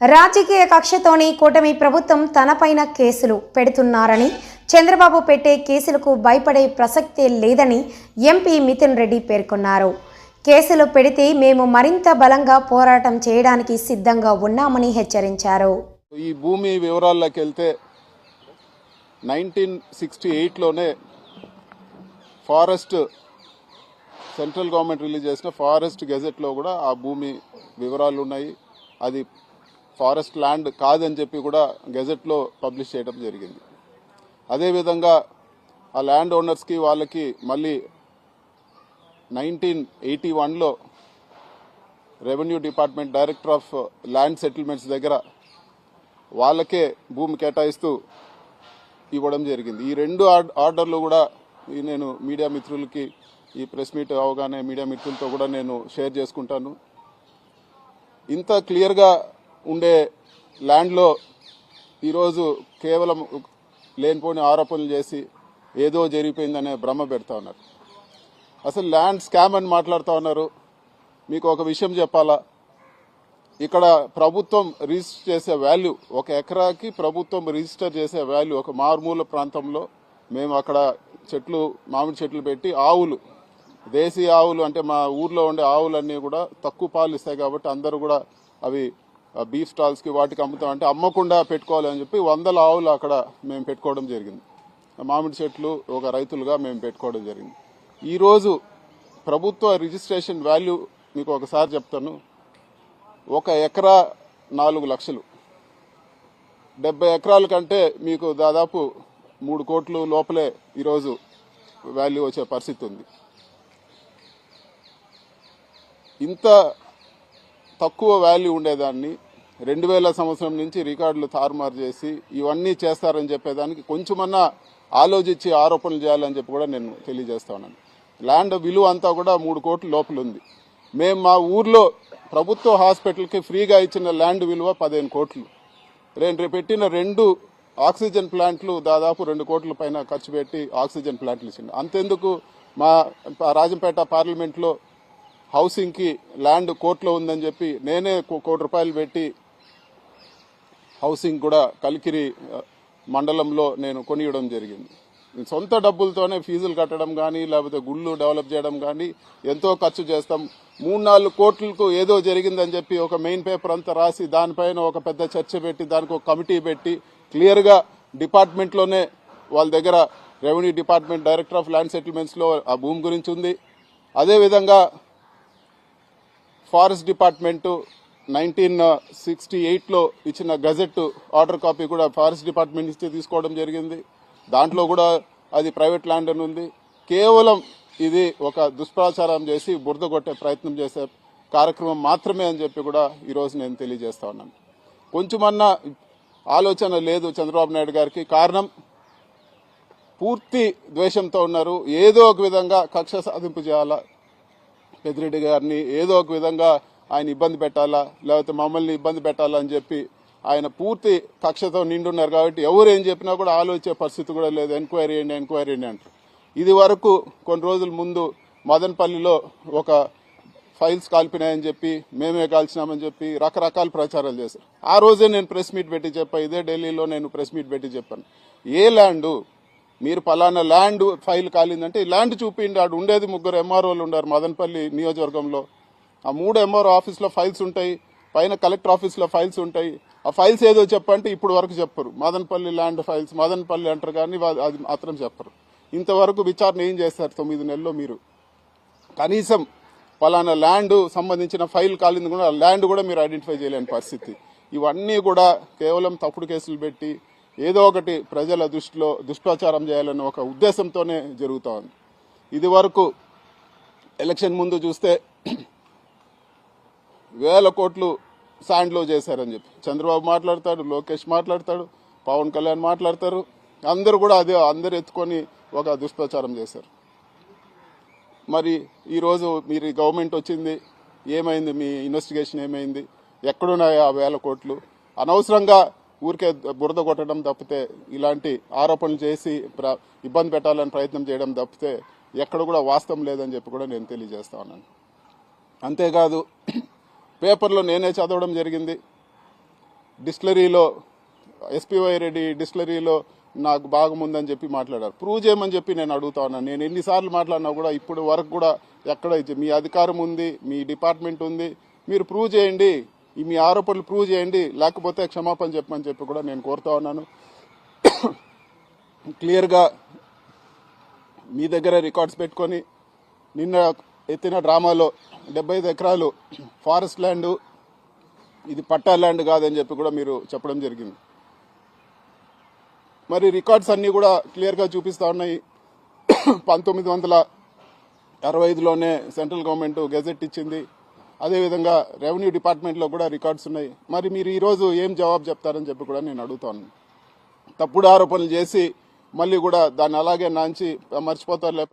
రాజకీయ కక్షతోని కూటమి ప్రభుత్వం తనపైన కేసులు పెడుతున్నారని చంద్రబాబు పెట్టే కేసులకు భయపడే ప్రసక్తే లేదని ఎంపీ మిథున్ రెడ్డి పేర్కొన్నారు. కేసులు పెడితే మేము మరింత బలంగా పోరాటం చేయడానికి సిద్ధంగా ఉన్నామని హెచ్చరించారు. ఈ భూమి వివరాల్లోకి వెళ్తే నైన్టీన్ సిక్స్టీ ఎయిట్లోనే ఫారెస్ట్ సెంట్రల్ గవర్నమెంట్ రిలీజ్ చేసిన ఫారెస్ట్ గెజెట్లో కూడా ఆ భూమి వివరాలు ఉన్నాయి అది ఫారెస్ట్ ల్యాండ్ కాదని చెప్పి కూడా గెజెట్లో పబ్లిష్ చేయడం జరిగింది. అదేవిధంగా ఆ ల్యాండ్ ఓనర్స్కి వాళ్ళకి మళ్ళీ నైన్టీన్ ఎయిటీ వన్లో revenue department director of land settlements దగ్గర వాళ్ళకే భూమి కేటాయిస్తూ ఇవ్వడం జరిగింది. ఈ రెండు ఆర్డ- ఆర్డర్లు కూడా ఈ నేను మీడియా మిత్రులకి ఈ ప్రెస్ మీట్ అవగానే మీడియా మిత్రులతో కూడా నేను షేర్ చేసుకుంటాను. ఇంత క్లియర్గా ఉండే ల్యాండ్లో ఈరోజు కేవలం లేనిపోని ఆరోపణలు చేసి ఏదో జరిగిపోయిందనే భ్రమ పెడతా ఉన్నారు. అసలు ల్యాండ్ స్కామ్ అని మాట్లాడుతూ ఉన్నారు. మీకు ఒక విషయం చెప్పాలా? ఇక్కడ ప్రభుత్వం రిజిస్టర్ చేసే వాల్యూ ఒక ఎకరాకి ప్రభుత్వం రిజిస్టర్ చేసే వాల్యూ ఒక మారుమూల ప్రాంతంలో మేము అక్కడ చెట్లు మామిడి చెట్లు పెట్టి ఆవులు దేశీయ ఆవులు అంటే మా ఊర్లో ఉండే ఆవులన్నీ కూడా తక్కువ పాలు ఇస్తాయి కాబట్టి అందరూ కూడా అవి బీఫ్ స్టాల్స్కి వాటికి అమ్ముతాం అంటే అమ్మకుండా పెట్టుకోవాలి అని చెప్పి వందల ఆవులు అక్కడ మేము పెట్టుకోవడం జరిగింది. మామిడి చెట్లు ఒక రైతులుగా మేము పెట్టుకోవడం జరిగింది. ఈరోజు ప్రభుత్వ రిజిస్ట్రేషన్ వాల్యూ మీకు ఒకసారి చెప్తాను. ఒక ఎకరా నాలుగు లక్షలు. డెబ్బై ఎకరాల కంటే మీకు దాదాపు మూడు కోట్లు లోపలే ఈరోజు వాల్యూ వచ్చే పరిస్థితి ఉంది. ఇంత తక్కువ వాల్యూ ఉండేదాన్ని. రెండు వేల సంవత్సరం నుంచి రికార్డులు తారుమారు చేసి ఇవన్నీ చేస్తారని చెప్పేదానికి కొంచెమన్నా ఆలోచించి ఆరోపణలు చేయాలని చెప్పి కూడా నేను తెలియజేస్తా ఉన్నాను. ల్యాండ్ విలువ అంతా కూడా మూడు కోట్ల లోపల ఉంది. మేము మా ఊర్లో ప్రభుత్వ హాస్పిటల్కి ఫ్రీగా ఇచ్చిన ల్యాండ్ విలువ పదిహేను కోట్లు. రేపు పెట్టిన రెండు ఆక్సిజన్ ప్లాంట్లు దాదాపు రెండు కోట్ల పైన ఖర్చు పెట్టి ఆక్సిజన్ ప్లాంట్లు ఇచ్చింది అంతెందుకు మా రాజంపేట పార్లమెంట్లో హౌసింగ్కి ల్యాండ్ కోర్టులో ఉందని చెప్పి నేనే కో- కోటి రూపాయలు పెట్టి హౌసింగ్ కూడా కలికిరి మండలంలో నేను కొనియడం జరిగింది. సొంత డబ్బులతోనే ఫీజులు కట్టడం కానీ లేకపోతే గుళ్ళు డెవలప్ చేయడం కానీ ఎంతో ఖర్చు చేస్తాం. మూడు నాలుగు కోట్లకు ఏదో జరిగిందని చెప్పి ఒక మెయిన్ పేపర్ అంతా రాసి దానిపైన ఒక పెద్ద చర్చ పెట్టి దానికి ఒక కమిటీ పెట్టి క్లియర్గా డిపార్ట్మెంట్లోనే వాళ్ళ దగ్గర revenue department director of land సెటిల్మెంట్స్లో ఆ భూమి గురించి ఉంది. అదేవిధంగా ఫారెస్ట్ డిపార్ట్మెంటు నైన్టీన్ సిక్స్టీ ఎయిట్లో ఇచ్చిన గజెట్ ఆర్డర్ కాపీ కూడా ఫారెస్ట్ డిపార్ట్మెంట్ ఇస్తే తీసుకోవడం జరిగింది. దాంట్లో కూడా అది ప్రైవేట్ ల్యాండ్ అని ఉంది. కేవలం ఇది ఒక దుష్ప్రచారం చేసి బురద కొట్టే ప్రయత్నం చేసే కార్యక్రమం మాత్రమే అని చెప్పి కూడా ఈరోజు నేను తెలియజేస్తా ఉన్నాను. కొంచెమన్నా ఆలోచన లేదు చంద్రబాబు నాయుడు గారికి. కారణం పూర్తి ద్వేషంతో ఉన్నారు. ఏదో ఒక విధంగా కక్ష సాధింపు చేయాలా? పెద్దిరెడ్డి గారిని ఏదో ఒక విధంగా ఆయన ఇబ్బంది పెట్టాలా లేకపోతే మమ్మల్ని ఇబ్బంది పెట్టాలా అని చెప్పి ఆయన పూర్తి కక్షతో నిండున్నారు కాబట్టి ఎవరు ఏం చెప్పినా కూడా ఆలోచించే పరిస్థితి కూడా లేదు. ఎంక్వైరీ చేయండి ఎంక్వైరీ చేయండి అంటారు. ఇది వరకు కొన్ని రోజుల ముందు మదనపల్లిలో ఒక ఫైల్స్ కాల్పినాయని చెప్పి మేమే కాల్చినామని చెప్పి రకరకాల ప్రచారాలు చేశారు. ఆ రోజే నేను ప్రెస్ మీట్ పెట్టి చెప్పా ఇదే ఢిల్లీలో నేను ప్రెస్ మీట్ పెట్టి చెప్పాను. ఏ ల్యాండ్ మీరు పలానా ల్యాండ్ ఫైల్ కాలిందంటే ఈ ల్యాండ్ చూపిండి ఆడు ఉండేది ముగ్గురు ఎంఆర్ఓలు ఉన్నారు మదనపల్లి నియోజకవర్గంలో. ఆ మూడు ఎంఆర్ఓ ఆఫీస్లో ఫైల్స్ ఉంటాయి పైన కలెక్టర్ ఆఫీస్లో ఫైల్స్ ఉంటాయి. ఆ ఫైల్స్ ఏదో చెప్పంటే ఇప్పుడు వరకు చెప్పరు. మదనపల్లి ల్యాండ్ ఫైల్స్ మదనపల్లి అంటారు కానీ అది మాత్రం చెప్పరు. ఇంతవరకు విచారణ ఏం చేస్తారు తొమ్మిది నెలల్లో మీరు? కనీసం పలానా ల్యాండ్ సంబంధించిన ఫైల్ కాలింది కూడా ల్యాండ్ కూడా మీరు ఐడెంటిఫై చేయలేని పరిస్థితి. ఇవన్నీ కూడా కేవలం తప్పుడు కేసులు పెట్టి ఏదో ఒకటి ప్రజల దృష్టిలో దుష్ప్రచారం చేయాలన్న ఒక ఉద్దేశంతోనే జరుగుతూ ఉంది. ఇది వరకు ఎలక్షన్ ముందు చూస్తే వేల కోట్లు శాండ్లో చేశారని చెప్పి. చంద్రబాబు మాట్లాడతాడు లోకేష్ మాట్లాడతాడు పవన్ కళ్యాణ్ మాట్లాడతారు. అందరూ కూడా అదే అందరు ఎత్తుకొని ఒక దుష్ప్రచారం చేశారు. మరి ఈరోజు మీరు గవర్నమెంట్ వచ్చింది ఏమైంది మీ ఇన్వెస్టిగేషన్ ఏమైంది? ఎక్కడున్నాయి ఆ వేల కోట్లు? అనవసరంగా ఊరికే బురద కొట్టడం తప్పితే ఇలాంటి ఆరోపణలు చేసి ప్ర- ఇబ్బంది పెట్టాలని ప్రయత్నం చేయడం తప్పితే ఎక్కడ కూడా వాస్తవం లేదని చెప్పి కూడా నేను తెలియజేస్తా ఉన్నాను. అంతేకాదు పేపర్లో నేనే చదవడం జరిగింది. డిస్టిలరీలో ఎస్పీవై రెడ్డి డిస్టిలరీలో నాకు భాగం చెప్పి మాట్లాడారు. ప్రూవ్ చేయమని చెప్పి నేను అడుగుతా ఉన్నాను. నేను ఎన్నిసార్లు మాట్లాడినా కూడా ఇప్పుడు వరకు కూడా ఎక్కడ మీ అధికారం ఉంది మీ డిపార్ట్మెంట్ ఉంది మీరు ప్రూవ్ చేయండి. మీ ఆరోపణలు ప్రూవ్ చేయండి లేకపోతే క్షమాపణ చెప్పమని చెప్పి కూడా నేను కోరుతా ఉన్నాను. క్లియర్గా మీ దగ్గర రికార్డ్స్ పెట్టుకొని నిన్న ఎత్తిన డ్రామాలో డెబ్బై ఐదు ఎకరాలు ఫారెస్ట్ ల్యాండ్ ఇది పట్టా ల్యాండ్ కాదని చెప్పి కూడా మీరు చెప్పడం జరిగింది. మరి రికార్డ్స్ అన్నీ కూడా క్లియర్గా చూపిస్తూ ఉన్నాయి. పంతొమ్మిది వందల అరవై ఐదులోనే సెంట్రల్ గవర్నమెంట్ గెజెట్ ఇచ్చింది. అదేవిధంగా రెవెన్యూ డిపార్ట్మెంట్లో కూడా రికార్డ్స్ ఉన్నాయి. మరి మీరు ఈరోజు ఏం జవాబు చెప్తారని చెప్పి కూడా నేను అడుగుతాను. తప్పుడు ఆరోపణలు చేసి మళ్ళీ కూడా దాన్ని అలాగే నాంచి మర్చిపోతారు